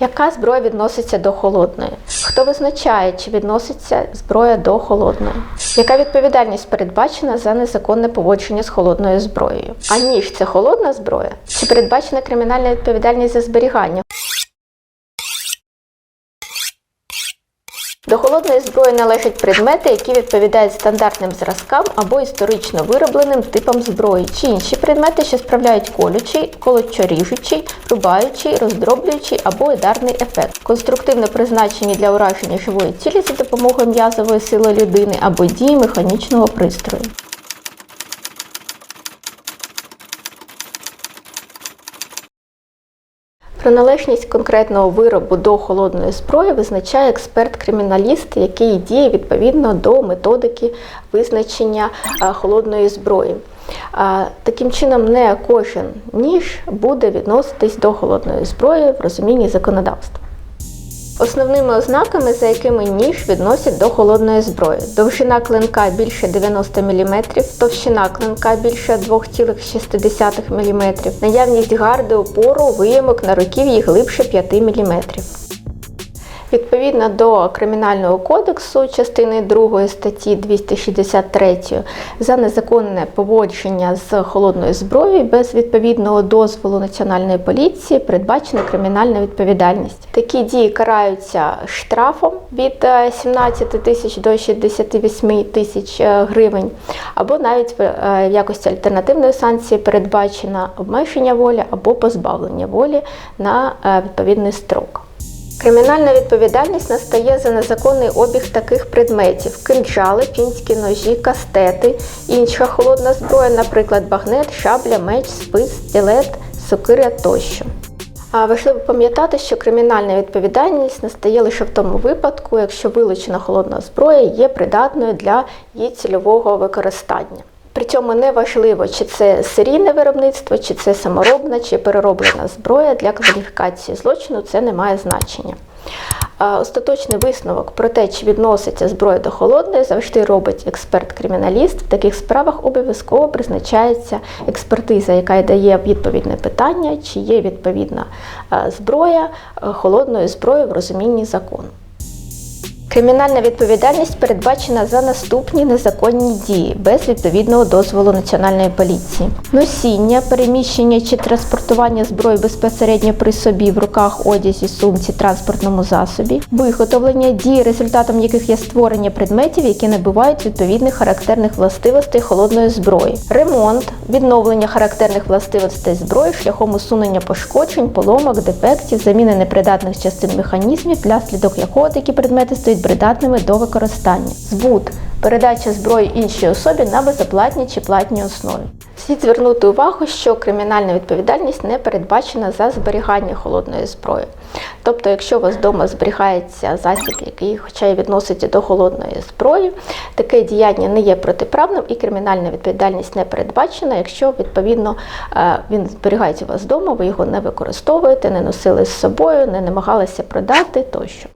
Яка зброя відноситься до холодної? Хто визначає, чи відноситься зброя до холодної? Яка відповідальність передбачена за незаконне поводження з холодною зброєю? А ніж це холодна зброя? Чи передбачена кримінальна відповідальність за зберігання? До холодної зброї належать предмети, які відповідають стандартним зразкам або історично виробленим типам зброї, чи інші предмети, що справляють колючий, колочоріжучий, рубаючий, роздроблюючий або ударний ефект, конструктивно призначені для ураження живої цілі за допомогою м'язової сили людини або дії механічного пристрою. Приналежність конкретного виробу до холодної зброї визначає експерт-криміналіст, який діє відповідно до методики визначення е, холодної зброї. Е, Таким чином, не кожен ніж буде відноситись до холодної зброї в розумінні законодавства. Основними ознаками, за якими ніж відносять до холодної зброї: довжина клинка більше 90 мм, товщина клинка більше 2,6 мм, наявність гарди опору, виямок на руків'ї глибше 5 мм. Відповідно до Кримінального кодексу частини 2 статті 263 за незаконне поводження з холодною зброєю без відповідного дозволу Національної поліції передбачена кримінальна відповідальність. Такі дії караються штрафом від е, 17 тисяч до 68 тисяч е, гривень, або навіть е, в якості альтернативної санкції передбачено обмеження волі або позбавлення волі на е, відповідний строк. Кримінальна відповідальність настає за незаконний обіг таких предметів: кинджали, фінські ножі, кастети, інша холодна зброя, наприклад, багнет, шабля, меч, спис, стілет, сокира тощо. А важливо пам'ятати, що кримінальна відповідальність настає лише в тому випадку, якщо вилучена холодна зброя є придатною для її цільового використання. При цьому не важливо, чи це серійне виробництво, чи це саморобна, чи перероблена зброя для кваліфікації злочину, це не має значення. Остаточний висновок про те, чи відноситься зброя до холодної, завжди робить експерт-криміналіст. В таких справах обов'язково призначається експертиза, яка дає відповідне питання, чи є відповідна зброя холодною зброєю в розумінні закону. Кримінальна відповідальність передбачена за наступні незаконні дії без відповідного дозволу Національної поліції: носіння, переміщення чи транспортування зброї безпосередньо при собі в руках, одязі, сумці, транспортному засобі, виготовлення дії, результатом яких є створення предметів, які набувають відповідних характерних властивостей холодної зброї, ремонт, відновлення характерних властивостей зброї шляхом усунення пошкоджень, поломок, дефектів, заміни непридатних частин механізмів, внаслідок якого такі предмети стають придатними до використання, збут, передача зброї іншій особі на безоплатній чи платній основі. Слід звернути увагу, що кримінальна відповідальність не передбачена за зберігання холодної зброї. Тобто, якщо у вас вдома зберігається засіб, який, хоча й відноситься до холодної зброї, таке діяння не є протиправним і кримінальна відповідальність не передбачена, якщо відповідно е, він зберігається у вас вдома, ви його не використовуєте, не носили з собою, не намагалися продати тощо.